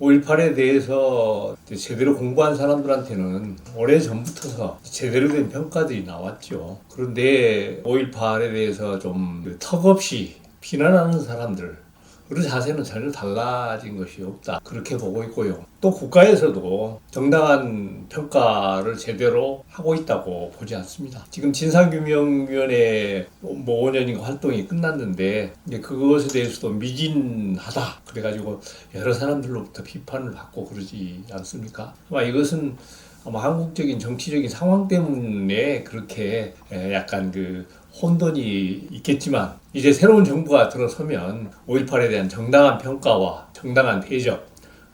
5.18에 대해서 제대로 공부한 사람들한테는 오래 전부터 제대로 된 평가들이 나왔죠. 그런데 5.18에 대해서 좀 턱없이 비난하는 사람들, 그런 자세는 전혀 달라진 것이 없다. 그렇게 보고 있고요. 또 국가에서도 정당한 평가를 제대로 하고 있다고 보지 않습니다. 지금 진상규명위원회 뭐 5년인가 활동이 끝났는데 이제 그것에 대해서도 미진하다. 그래가지고 여러 사람들로부터 비판을 받고 그러지 않습니까? 아마 이것은 아마 한국적인 정치적인 상황 때문에 그렇게 에, 약간 그 혼돈이 있겠지만 이제 새로운 정부가 들어서면 5.18에 대한 정당한 평가와 정당한 대접이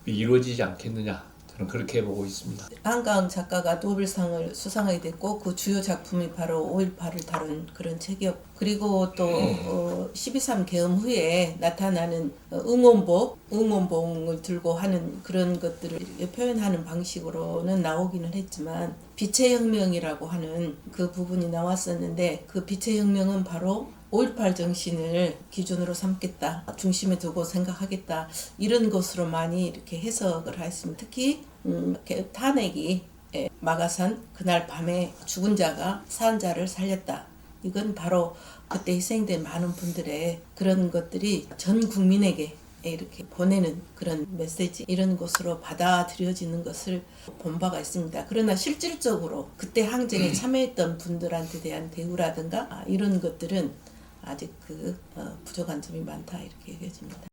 이루어지지 않겠느냐 저는 그렇게 보고 있습니다. 한강 작가가 노벨상을 수상하게 됐고 그 주요 작품이 바로 5.18을 다룬 그런 책이었고 그리고 또 어, 12.3 개엄 후에 나타나는 어, 응원복, 응원봉을 들고 하는 그런 것들을 표현하는 방식으로는 나오기는 했지만 빛의 혁명이라고 하는 그 부분이 나왔었는데 그 빛의 혁명은 바로 5.18 정신을 기준으로 삼겠다, 중심에 두고 생각하겠다 이런 것으로 많이 이렇게 해석을 했습니다. 특히 음, 탄핵이 예, 마가산 그날 밤에 죽은 자가 산 자를 살렸다. 이건 바로 그때 희생된 많은 분들의 그런 것들이 전 국민에게 이렇게 보내는 그런 메시지 이런 것으로 받아들여지는 것을 본 바가 있습니다. 그러나 실질적으로 그때 항쟁에 참여했던 분들한테 대한 대우라든가 아, 이런 것들은 아직 그 어, 부족한 점이 많다 이렇게 여겨집니다.